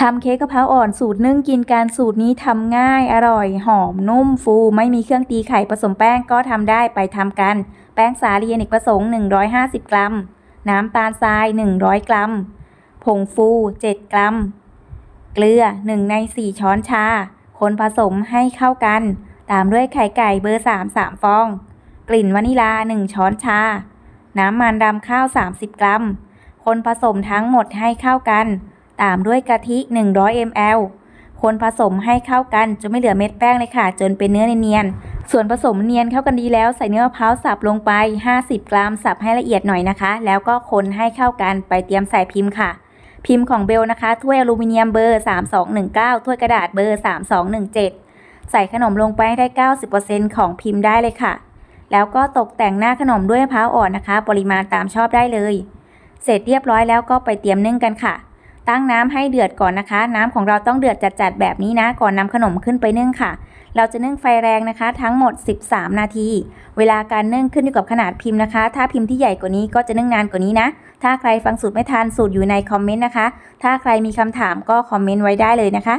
ทำเค้กกะเพราอ่อนสูตรนึ่งกินการสูตรนี้ทำง่ายอร่อยหอมนุ่มฟู ไม่มีเครื่องตีไข่ผสมแป้งก็ทำได้ไปทำกัน แป้งสาลีอเนกประสงค์ 150 กรัม น้ำตาลทราย 100 กรัม ผงฟู 7 กรัม เกลือ 1 ใน 4 ช้อนชา คนผสมให้เข้ากัน ตามด้วยไข่ไก่เบอร์ 3 3 ฟอง กลิ่นวานิลา 1 ช้อนชา น้ำมันดำข้าว 30 กรัม คนผสมทั้งหมดให้เข้ากัน ตามด้วยกะทิ 100 ml คนผสมให้เข้ากันจนไม่เหลือเม็ดแป้งเลยค่ะ จนเป็นเนื้อเนียนๆส่วนผสมเนียนเข้ากันดีแล้วใส่เนื้อมะพร้าวสับลงไป 50 กรัมสับให้ละเอียดหน่อยนะคะ แล้วก็คนให้เข้ากันไปเตรียมใส่พิมพ์ค่ะ พิมพ์ของเบลนะคะถ้วยอลูมิเนียมเบอร์ 3219ถ้วยกระดาษเบอร์ 3217 ใส่ขนมลงไปให้ได้ 90%ของพิมพ์ได้เลยค่ะ แล้วก็ตกแต่งหน้าขนมด้วยมะพร้าวอ่อนนะคะ ปริมาณตามชอบได้เลย เสร็จเรียบร้อยแล้วก็ไปเตรียมนึ่งกันค่ะ ตั้งน้ำให้เดือดก่อนนะคะ น้ำของเราต้องเดือดจัดๆแบบนี้นะ ก่อนนำขนมขึ้นไปนึ่งค่ะ เราจะนึ่งไฟแรงนะคะ ทั้งหมด 13 นาที เวลาการนึ่งขึ้นอยู่กับขนาดพิมพ์นะคะ ถ้าพิมพ์ที่ใหญ่กว่านี้ก็จะนึ่งนานกว่านี้นะ ถ้าใครฟังสูตรไม่ทันสูตรอยู่ในคอมเมนต์นะคะ ถ้าใครมีคำถามก็คอมเมนต์ไว้ได้เลยนะคะ